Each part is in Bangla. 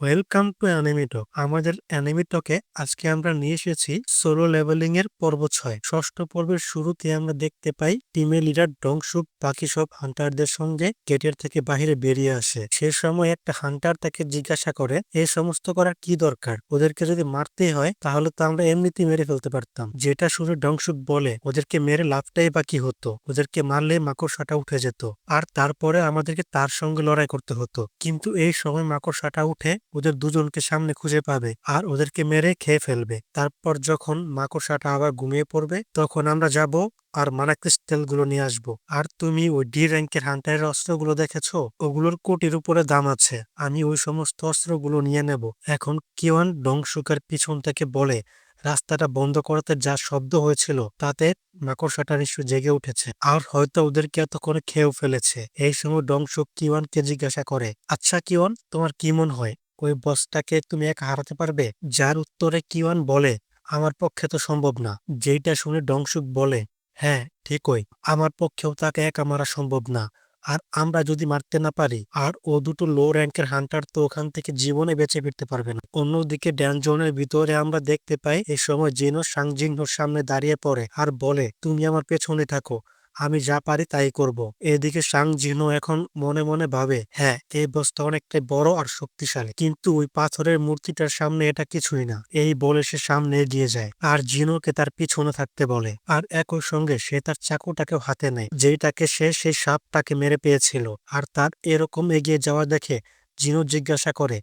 ওয়েলকাম টু অ্যানিমিটক আমাদের অ্যানিমিটকে আজকে আমরা নিয়ে এসেছি সোলো লেভেলিং এর পর্ব ছয়। ষষ্ঠ পর্বের শুরুতে আমরা দেখতে পাই টিমের লিডার ডংসুক বাকি সব হান্টারদের সঙ্গে গেটের থেকে বাহিরে বেরিয়ে আসে। সে সময় একটা হান্টার তাকে জিজ্ঞাসা করে এই সমস্ত করার কি দরকার? ওদেরকে যদি মারতে হয়, তাহলে তো আমরা এমনিতেই মেরে ফেলতে পারতাম। যেটা শুনে ডংসুক বলে, ওদেরকে মেরে লাভটাই বাকি হতো? ওদেরকে মারলে মাকড়সাটা উঠে যেত। আর তারপরে আমাদেরকে তার সঙ্গে লড়াই করতে হতো। কিন্তু এই সময় মাকড়সাটা উঠে ওদের দুজনকে সামনে খুঁজে পাবে আর ওদেরকে মেরে খেয়ে ফেলবে। তারপর যখন মাকড়সাটা আবার ঘুমিয়ে পড়বে, তখন আমরা যাব আর মানা ক্রিস্টালগুলো নিয়ে আসব। আর তুমি ওই ডি র্যাঙ্কের হান্টারের অস্ত্রগুলো দেখেছ? ওগুলোর কোটির উপরে দাম আছে। আমি ওই সমস্ত অস্ত্রগুলো নিয়ে নেব। এখন কিওয়ান ডংশুকের পিছন থেকে বলে, রাস্তাটা বন্ধ করাতে যা শব্দ হয়েছিল, তাতে মাকড়সাটা নিশ্চয় জেগে উঠেছে। আর হয়তো ওদেরকে এতক্ষণে খেয়েও ফেলেছে। এই সময় ডংশুক কিওয়ানকে জিজ্ঞাসা করে আচ্ছা কিওয়ান, তোমার কি মন হয়? ওই বসটাকে তুমি এক হারাতে পারবে? যার উত্তরে কিওয়ান বলে, আমার পক্ষে তো সম্ভব না। যেইটা শুনে ডংসুক বলে হ্যাঁ ঠিকই, আমার পক্ষেও তাকে একা মারা সম্ভব না। আর আমরা যদি মারতে না পারি, আর ও দুটো লো র্যাঙ্কের হান্টার তো ওখান থেকে জীবনে বেঁচে ফিরতে পারবে না। অন্যদিকে ড্যানজনের ভিতরে আমরা দেখতে পাই এই সময় জিনো সাংজিহ্নর সামনে দাঁড়িয়ে পড়ে আর বলে, তুমি আমার পেছনে থাকো। আমি যা পারি তাই করব। এদিকে সাং জিনো এখন মনে মনে ভাবে হ্যাঁ এই বস্তা অনেকটাই বড় আর শক্তিশালী। কিন্তু ওই পাথরের মূর্তিটার সামনে এটা কিছুই না। এই বলে সে সামনে এগিয়ে যায় আর জিনোকে তার পিছনে থাকতে বলে। আর একই সঙ্গে সে তার চাকুটাকেও হাতে নেয় যেটাকে সে সেই সাপটাকে মেরে পেয়েছিল। আর তার এরকম এগিয়ে যাওয়া দেখে জিনো জিজ্ঞাসা করে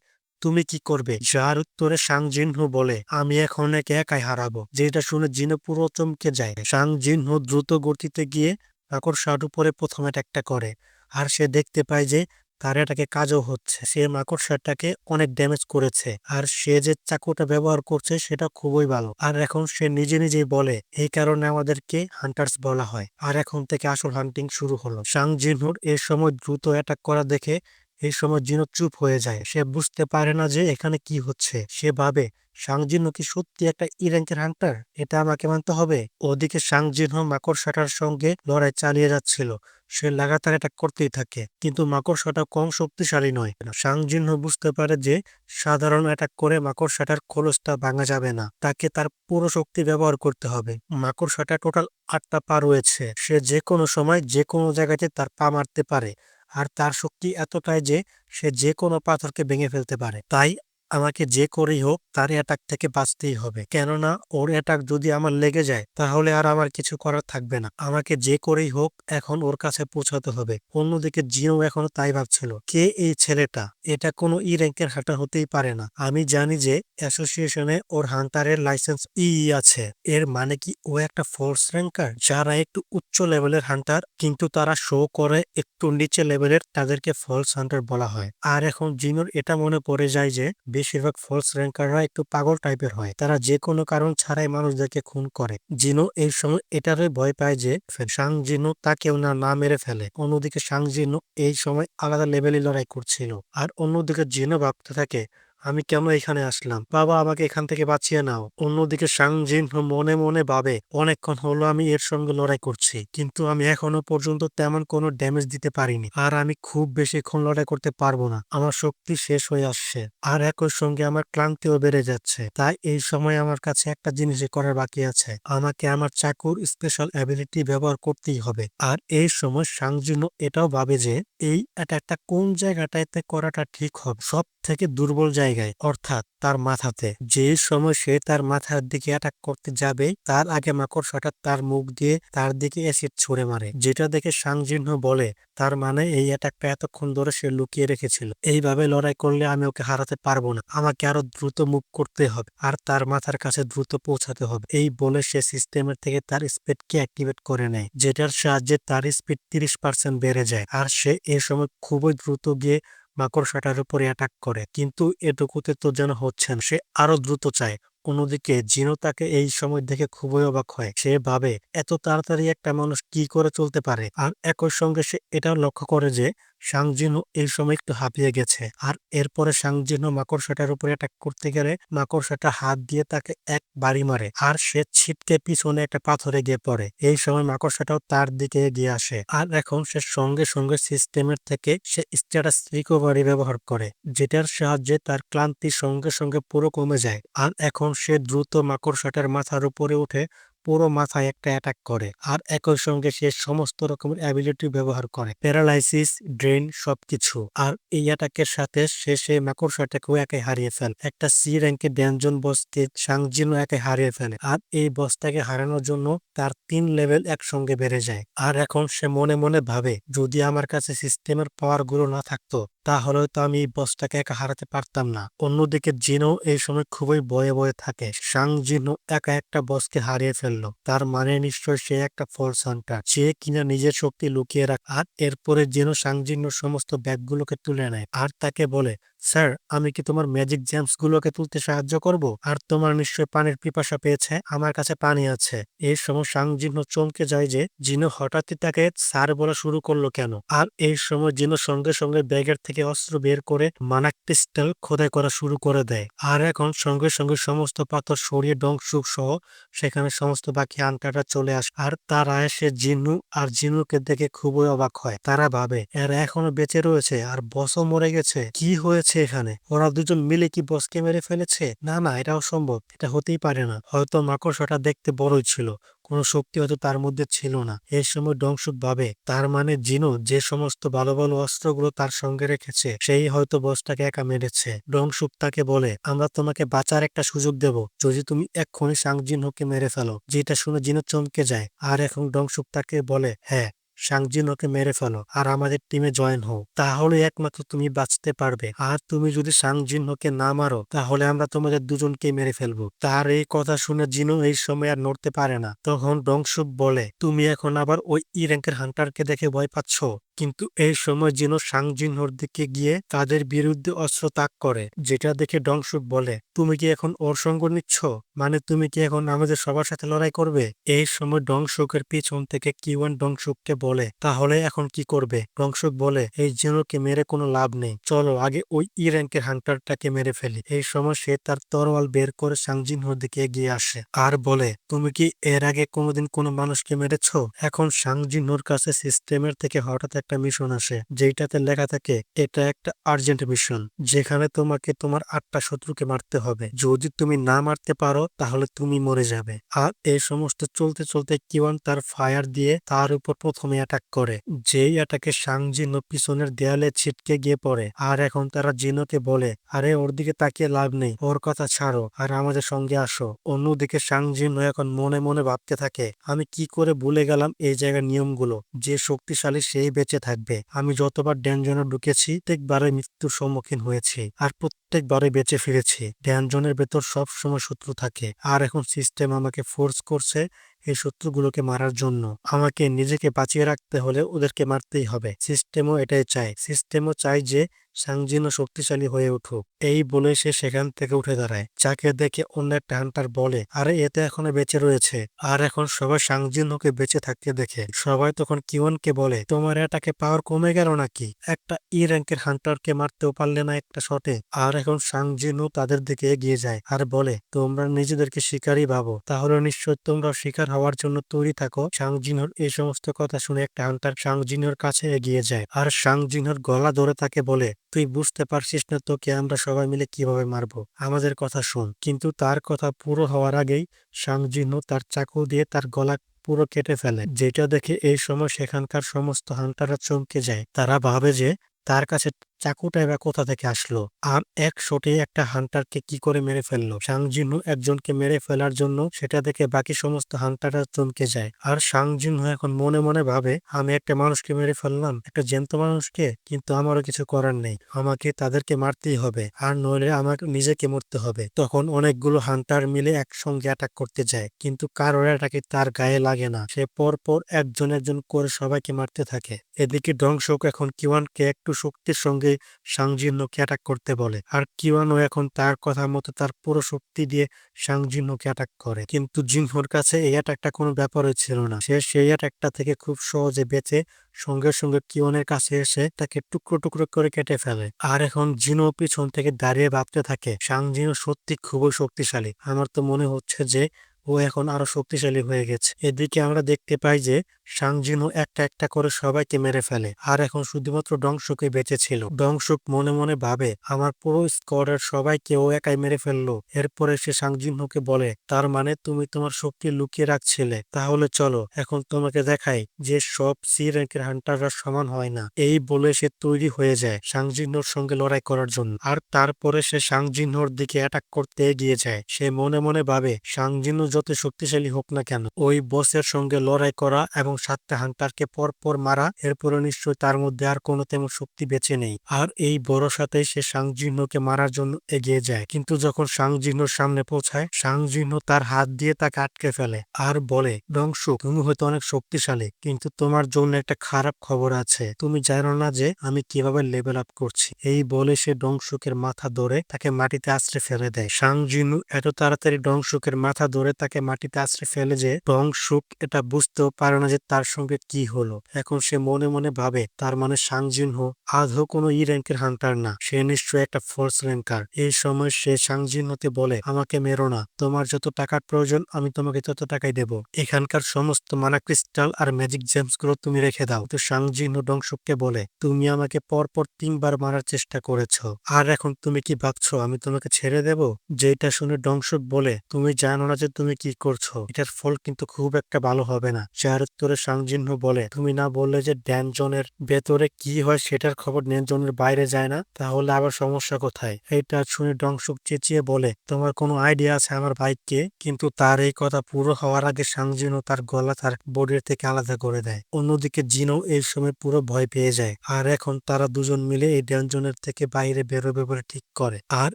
তুমি কি করবে? যার উত্তরে সাং জিনহু বলে, আমি এখন একে একাই হারাবো। যেটা শুনে জিনো পুরো চমকে যায়। সাং জিনহু দ্রুত গতিতে গিয়ে মাকড়সার উপরে প্রথম অ্যাটাকটা করে, আর সে দেখতে পায় যে তার এটাকে কাজও হচ্ছে। সে মাকড়সাটাকে অনেক ড্যামেজ করেছে, আর সে যে চাকুটা ব্যবহার করছে সেটা খুবই ভালো। আর এখন সে নিজে নিজেই বলে, এই কারণে আমাদেরকে হান্টার্স বলা হয়। আর এখন থেকে আসল হান্টিং শুরু হলো। সাং জিনহুর এর সময় দ্রুত অ্যাটাক করা দেখে এই সময় জিনো চুপ হয়ে যায়। সে বুঝতে পারে না যে এখানে কি হচ্ছে। সে ভাবে সাংজিনহ কি সত্যি একটা ই র্যাঙ্কের হান্টার? এটা আমাকে মানতে হবে? ওদিকে সাংজিনহ মাকড়সাটার সঙ্গে লড়াই চালিয়ে যাচ্ছিল। সে লাগাতার এটা করতেই থাকে। কিন্তু মাকড়সাটা কম শক্তিশালী নয়। সাংজিনহ বুঝতে পারে যে, সাধারণ অ্যাটাক করে মাকড়সাটার খোলসটা ভাঙা যাবে না। তাকে তার পুরো শক্তি ব্যবহার করতে হবে। মাকড়সাটা টোটাল আটটা পা রয়েছে। সে যে কোনো সময় যে কোনো জায়গাতে তার পা মারতে পারে। আর তার শক্তি এতটাই যে সে যে কোনো পাথরকে ভেঙে ফেলতে পারে। তাই আমাকে যে করেই হোক, তার অ্যাটাক থেকে বাঁচতেই হবে। কেননা, ওর অ্যাটাক যদি আমার লেগে যায়, তাহলে আর আমার কিছু করার থাকবে না। আমাকে যে করেই হোক, এখন ওর কাছে পৌঁছাতে হবে। অন্যদিকে জিও এখনও তাই ভাবছিল। কে এই ছেলেটা? এটা কোনো ই র্যাঙ্কের হান্টার হতেই পারে না। আমি জানি যে, অ্যাসোসিয়েশনে ওর হান্টারের লাইসেন্স ই আছে। এর মানে কি ও একটা ফোর্স র্যাঙ্কার যারা একটু উচ্চ লেভেলের হান্টার, কিন্তু তারা শো করে একটু নিচে লেভেলের, তাদেরকে ফলস হান্টার বলা হয়। আর এখন জিনোর এটা মনে পড়ে যায় যে বেশিরভাগ ফলস র্যাঙ্কাররা একটু পাগল টাইপের হয়। তারা যে কোনো কারণ ছাড়াই মানুষদেরকে খুন করে। জিনো এই সময় এটারই ভয় পায় যে সাং জিনো তাকে না না মেরে ফেলে। অন্যদিকে সাং জিনো এই সময় আলাদা লেভেলে লড়াই করছিল। আর অন্যদিকে জিনো ভাবতে থাকে আমি কেন এখানে আসলাম? বাবা, আমাকে এখান থেকে বাঁচিয়ে নাও। অন্যদিকে সাংজিন মনে মনে ভাবে, অনেকক্ষণ হলো আমি এর সঙ্গে লড়াই করছি, কিন্তু আমি এখনও পর্যন্ত তেমন কোনো ড্যামেজ দিতে পারিনি। আর আমি খুব বেশিক্ষণ লড়াই করতে পারব না। আমার শক্তি শেষ হয়ে আসছে। আর একই সঙ্গে আমার ক্লান্তিও বেড়ে যাচ্ছে। তাই এই সময় আমার কাছে একটা জিনিস করার বাকি আছে। আমাকে আমার চাকুর স্পেশাল অ্যাবিলিটি ব্যবহার করতেই হবে। আর এই সময় সাংজিনো এটাও ভাবে যে, এই অ্যাটাকটা কোন জায়গাটাতে করাটা ঠিক হবে? সব থেকে দুর্বল জায়গায়, অর্থাৎ তার মাথাতে। যে সময় সে তার মাথার দিকে অ্যাটাক করতে যাবে, তার আগে মাকড়সাটা তার মুখ দিয়ে তার দিকে অ্যাসিড ছুড়ে মারে, যেটা দেখে সাংজিহ্ন বলে, তার মানে এই অ্যাটাকটা এতক্ষণ ধরে সে লুকিয়ে রেখেছিল। এইভাবে লড়াই করলে আমি ওকে হারাতে পারব না, আমাকে আরও দ্রুত মুভ করতে হবে, আর তার মাথার কাছে দ্রুত পৌঁছাতে হবে। এই বলে সে সিস্টেমের থেকে তার স্পিডকে অ্যাক্টিভেট করে নেয়, যেটার সাহায্যে তার স্পিড তিরিশ পার্সেন্ট বেড়ে যায়, আর সে এ সময় খুবই দ্রুত গিয়ে মাকড়সাটার উপরে অ্যাটাক করে। কিন্তু এটুকুতে তো যেন হচ্ছেন সে আরও দ্রুত চায়। অন্যদিকে জিনো তাকে এই সময় দেখে খুবই অবাক হয়। সে ভাবে, এত তাড়াতাড়ি একটা মানুষ কি করে চলতে পারে? আর একই সঙ্গে সে এটাও লক্ষ্য করে যে সাংজিনও এই সময় একটু হাঁপিয়ে গেছে। আর এরপরে সাংজিনও মাকড়সাটার উপরে অ্যাটাক করতে গেলে মাকড়সাটা হাত দিয়ে তাকে এক বাড়ি মারে আর সে ছিটকে পিছনে একটা পাথরে গিয়ে পড়ে। এই সময় মাকড়সাটাও তার দিকে এগিয়ে আসে। আর এখন সে সঙ্গে সঙ্গে সিস্টেমের থেকে সে স্ট্যাটাস রিকভারি ব্যবহার করে, যেটার সাহায্যে তার ক্লান্তি সঙ্গে সঙ্গে পুরো কমে যায়। আর এখন সে দ্রুত মাকড়সাটার মাথার উপরে উঠে পুরো মাথায় একটা অ্যাটাক করে। আর একই সঙ্গে সে সমস্ত রকমের অ্যাবিলিটি ব্যবহার করে। প্যারালাইসিস ড্রেন সবকিছু। আর এই অ্যাটাকের সাথে সে সে মাকড়সাটাকেও একাই হারিয়ে ফেলে। একটা সি র্যাঙ্কে ড্যানজন বসকে সাংজিনও একে হারিয়ে ফেলে। আর এই বসটাকে হারানোর জন্য তার তিন লেভেল একসঙ্গে বেড়ে যায়। আর এখন সে মনে মনে ভাবে, যদি আমার কাছে সিস্টেমের পাওয়ারগুলো না থাকতো তাহলে তো আমি এই বসটাকে একা হারাতে পারতাম না। অন্যদিকে জিনো এই সময় খুবই বয়ে বয়ে থাকে। সাং জিনো একা একটা বসকে হারিয়ে ফেলল। তার মানে নিশ্চয় সে একটা ফলস হান্টার সে কিনা নিজের শক্তি লুকিয়ে রাখ আর এরপরে জিনো সাংজিন্ন সমস্ত ব্যাগগুলোকে তুলে নেয়। আর তাকে বলে স্যার, আমি কি তোমার ম্যাজিক জেমস গুলোকে তুলতে সাহায্য করব? আর তোমার নিশ্চয় পানির পিপাসা পেয়েছে, আমার কাছে পানি আছে। এই সময় সাংজিহ্ন চমকে যায় যে জিনো হঠাৎই তাকে স্যার বলা শুরু করল কেন? আর এই সময় জিনো সঙ্গে সঙ্গে ব্যাগের থেকে অস্ত্র বের করে মানাক পিস্টল খোদাই করা শুরু করে দেয়। আর এখন সঙ্গে সঙ্গে সমস্ত পাথর সরিয়ে ডংসুক সহ সেখানে সমস্ত বাকি আনটারা চলে আসে আর তারা এসে জিনু আর জিনুকে দেখে খুবই অবাক হয়। তারা ভাবে, এরা এখনও বেঁচে রয়েছে, আর বসও মরে গেছে। কি হয়েছে? এখানে। ওরা দুজন মিলে কি বসকে মেরে ফেলেছে? না না, এটাও সম্ভব। এটা হতেই পারে না। হয়তো মাকড়সাটা দেখতে বড়ই ছিল। কোনো শক্তি হয়তো তার মধ্যে ছিল না। এই সময় ডংসুক ভাবে তার মানে জিনো যে সমস্ত ভালো ভালো অস্ত্রগুলো তার সঙ্গে রেখেছে, সেই হয়তো বসটাকে একা মেরেছে। ডংসুক তাকে বলে, আমরা তোমাকে বাঁচার একটা সুযোগ দেব। যদি তুমি এক্ষুনি সাংজিনহোকে মেরে ফেলো, যেটা শুনে জিনো চমকে যায়। আর এখন ডংসুক তাকে বলে হ্যাঁ সাংজিনকে মেরে ফেলো আর আমাদের টিমে জয়েন হও। তাহলে একমাত্র তুমি বাঁচতে পারবে। আর তুমি যদি সাংজিনহকে না মারো, তাহলে আমরা তোমাদের দুজনকে মেরে ফেলব। তার এই কথা শুনে জিনো এই সময় আর নড়তে পারে না। তখন ডংসুপ বলে, তুমি এখন আবার ওই ই র্যাঙ্কের হান্টারকে দেখে ভয় পাচ্ছ? কিন্তু এই সময় জিনো সাংজিনহর দিকে গিয়ে তাদের বিরুদ্ধে অস্ত্র তাক করে, যেটা দেখে ডংসুক বলে, তুমি কি এখন ওর সঙ্গ নিচ্ছ? মানে তুমি কি এখন আমাদের সবার সাথে লড়াই করবে? এই সময় ডংসুকের পিছন থেকে কিওয়ান ডংসুককে বলে, তাহলে এখন কি করবে? ডংসুক বলে, এই জিনোকে মেরে কোনো লাভ নেই। চলো আগে ওই ই র্যাঙ্কের হান্টারটাকে মেরে ফেলি। এই সময় সে তার তরোয়াল বের করে সাংজিনহর দিকে এগিয়ে আসে, আর বলে, তুমি কি এর আগে কোনোদিন কোনো মানুষকে মেরেছ? এখন সাংজিনহর কাছে সিস্টেমের থেকে হঠাৎ একটা মিশন আসে যেটাতে লেখা থাকে, এটা একটা আর্জেন্ট মিশন যেখানে তোমাকে তোমার আটটা শত্রুকে মারতে হবে। যদি তুমি না মারতে পারো, তাহলে তুমি মরে যাবে। আর এই সমস্ত চলতে চলতে কিওয়ান তার ফায়ার দিয়ে তার উপর প্রথমে অ্যাটাক করে। যেই অ্যাটাকে সাংজিনো পিছনের দেয়ালে ছিটকে গিয়ে পড়ে। আর এখন তারা জিনোকে বলে, আরে, ওর দিকে তাকিয়ে লাভ নেই, ওর কথা ছাড়ো, আর আমাদের সঙ্গে আসো। অন্যদিকে সাংজিনো এখন মনে মনে ভাবতে থাকে, আমি কি করে ভুলে গেলাম এই জায়গার নিয়মগুলো? যে শক্তিশালী সেই বেঁচে থাকবে। আমি যতবার ড্যানজনে ঢুকেছি প্রত্যেকবারে মৃত্যুর সম্মুখীন হয়েছি আর প্রত্যেকবারে বেঁচে ফিরেছি। ড্যানজনের ভেতর সব সময় শত্রু থাকে আর এখন সিস্টেম আমাকে ফোর্স করছে এই শত্রুগুলোকে মারার জন্য। আমাকে নিজেকে বাঁচিয়ে রাখতে হলে ওদেরকে মারতেই হবে। সিস্টেমও এটাই চায়। সিস্টেমও চায় যে সাংজিনও শক্তিশালী হয়ে উঠুক। এই বলে সে সেখান থেকে উঠে দাঁড়ায়। যাকে দেখে অন্য একটা হান্টার বলে, আরে, এতে এখনও বেঁচে রয়েছে। আর এখন সবাই সাংজিনকে বেঁচে থাকতে দেখে। সবাই তখন কিওনকে বলে, তোমার এটাকে পাওয়ার কমে গেল নাকি? একটা ই র্যাঙ্কের হান্টারকে মারতেও পারলে না একটা শটে আর এখন সাংজিনও তাদের দিকে এগিয়ে যায় আর বলে, তোমরা নিজেদেরকে শিকারই ভাবো। তাহলে নিশ্চয় তোমরা শিকার হওয়ার জন্য তৈরি থাকো সাংজিনর এই সমস্ত কথা শুনে একটা হান্টার সাংজিনর কাছে এগিয়ে যায়। আর সাংজিনর গলা ধরে তাকে বলে তুই বুঝতে পারছিস না তোকে আমরা সবাই মিলে কীভাবে মারব। আমাদের কথা শোন। কিন্তু তার কথা পুরো হওয়ার আগেই সাংজিনু তার চাকু দিয়ে তার গলা পুরো কেটে ফেলে। যেটা দেখে এই সময় সেখানকার সমস্ত হান্টাররা চমকে যায়। তারা ভাবে যে তার কাছে চাকুটা এবার কোথা থেকে আসলো? আর এক শটে একটা হান্টারকে কি করে মেরে ফেলল? সাংজিনহু একজনকে মেরে ফেলার জন্য সেটা দেখে বাকি সমস্ত হান্টাররা চমকে যায়। আর সাংজিনহু এখন মনে মনে ভাবে, আমি একটা মানুষকে মেরে ফেললাম, একটা জ্যান্ত মানুষকে, কিন্তু আমারও কিছু করার নেই। আমাকে তাদেরকে মারতেই হবে, আর নইলে আমাকে নিজেকে মরতে হবে। তখন অনেকগুলো হান্টার মিলে একসঙ্গে অ্যাটাক করতে যায়, কিন্তু কারোর অ্যাটাকে তার গায়ে লাগে না। সে পর পর একজন একজন করে সবাইকে মারতে থাকে। এদিকে ধ্বংসক এখন কিওয়ানকে একটু শক্তির সঙ্গে সাংজিন্যকে অ্যাটাক করতে বলে। আর কিওয়ানো এখন তার কথা মতো তার পুরো শক্তি দিয়ে সাংজিন্যকে অ্যাটাক করে। কিন্তু জিনহোর কাছে এই অ্যাটাকটা কোনো ব্যাপারই ছিল না। সে সেই অ্যাটাকটা থেকে খুব সহজে বেঁচে সঙ্গে সঙ্গে কিওনের কাছে এসে তাকে টুকরো টুকরো করে কেটে ফেলে। আর এখন জিনো পিছন থেকে দাঁড়িয়ে ভাবতে থাকে সাংজিনো সত্যি খুবই শক্তিশালী। আমার তো মনে হচ্ছে যে ও এখন আরও শক্তিশালী হয়ে গেছে। এদিকে আমরা দেখতে পাই যে সাংজিনও একটা একটা করে সবাইকে মেরে ফেলে। আর এখন শুধুমাত্র ডংশুকে বেঁচে ছিল। ডংশুক মনে মনে ভাবে, আমার পুরো স্কোয়াডের সবাইকে ও একাই মেরে ফেলল। এরপরে সে সাংজিনহোকে বলে, তার মানে তুমি তোমার শক্তি লুকিয়ে রাখছিলে। তাহলে চলো, এখন তোমাকে দেখাই যে সব সি র্যাঙ্কের হান্টাররা সমান হয় না। এই বলে সে তৈরি হয়ে যায় সাংজিনহোর সঙ্গে লড়াই করার জন্য। আর তারপরে সে সাংজিনহোর দিকে অ্যাটাক করতে এগিয়ে যায়। সে মনে মনে ভাবে, সাংজিনহো যত শক্তিশালী হোক না কেন, ওই বসের সঙ্গে লড়াই করা এবং সাতটা হান্টারকে পর পর মারা এরপরে নিশ্চয় তার মধ্যে আর কোনো তেমন শক্তি বেঁচে নেই। আর এই বড় সাথে সে সাংজিহ্নকে মারার জন্য এগিয়ে যায়। কিন্তু যখন সাংজিহ্নর সামনে পৌঁছায়, সাংজিহ্ন তার হাত দিয়ে তাকে আটকে ফেলে আর বলে ডংশু তুমি হয়তো অনেক শক্তিশালী, কিন্তু তোমার জন্য একটা খারাপ খবর আছে। তুমি জানো না যে আমি কীভাবে লেভেল আপ করছি? এই বলে সে ডংশুকের মাথা ধরে তাকে মাটিতে আশ্রে ফেলে দেয়। সাংজিনু এত তাড়াতাড়ি ডংশুকের মাথা ধরে তাকে মাটিতে আশ্রে ফেলে যে ডংশুক এটা বুঝতেও পারে না যে তার সঙ্গে কি হলো? এখন সে মনে মনে ভাবে, তার মানে সাংজিনহো আদৌ কোনো ই র্যাঙ্কের হান্টার না। সে নিশ্চয়ই একটা ফোর্স র্যাঙ্কার। এই সময় সে সাংজিনহোতে বলে, আমাকে মেরো না। তোমার যত টাকার প্রয়োজন, আমি তোমাকে তত টাকাই দেব। এখানকার সমস্ত মানা ক্রিস্টাল আর ম্যাজিক জেমসগুলো তুমি রেখে দাও। তো সাংজিনহো ডংশুককে বলে, তুমি আমাকে পরপর তিনবার মারার চেষ্টা করেছ। আর এখন তুমি কি ভাবছ, আমি তোমাকে ছেড়ে দেব? যেটা শুনে ডংশুক বলে, তুমি জানো না যে তুমি কি করছ। এটার ফল কিন্তু খুব একটা ভালো হবে না। যার উত্তরে সাংজিহ্ন বলে। তুমি না বললে যে ড্যানজনের ভেতরে কি হয় সেটার খবর ড্যানজনের বাইরে যায় না, তাহলে আবার সমস্যা কোথায়? এটা শুনে ডংশুক চেঁচিয়ে বলে, তোমার কোনো আইডিয়া আছে আমার ভাইকে কিন্তু তার এই কথা পুরো হওয়ার আগে সাংজিনও তার গলা তার বডির থেকে আলাদা করে দেয়। অন্যদিকে জিনও এই সময় পুরো ভয় পেয়ে যায়। আর এখন তারা দুজন মিলে এই ড্যানজনের থেকে বাইরে বেরোবে বলে ঠিক করে। আর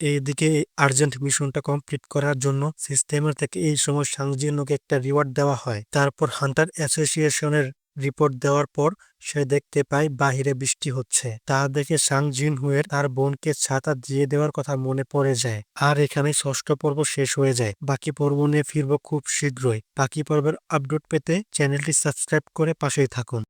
এইদিকে আর্জেন্ট মিশনটা কমপ্লিট করার জন্য সিস্টেমের থেকে এই সময় সাংজিনকে একটা রিওয়ার্ড দেওয়া হয়। তারপর হান্টার অ্যাসোসিয়েশনের রিপোর্ট দেওয়ার পর সে দেখতে পায় বাহিরে বৃষ্টি হচ্ছে। তা দেখে সাং জিন হুয়ের তার বোনকে ছাতা দিয়ে দেওয়ার কথা মনে পড়ে যায়। আর এখানে ষষ্ঠ পর্ব শেষ হয়ে যায়। বাকি পর্ব নিয়ে ফিরব খুব শীঘ্রই। বাকি পর্বের আপডেট পেতে চ্যানেলটি সাবস্ক্রাইব করে পাশেই থাকুন।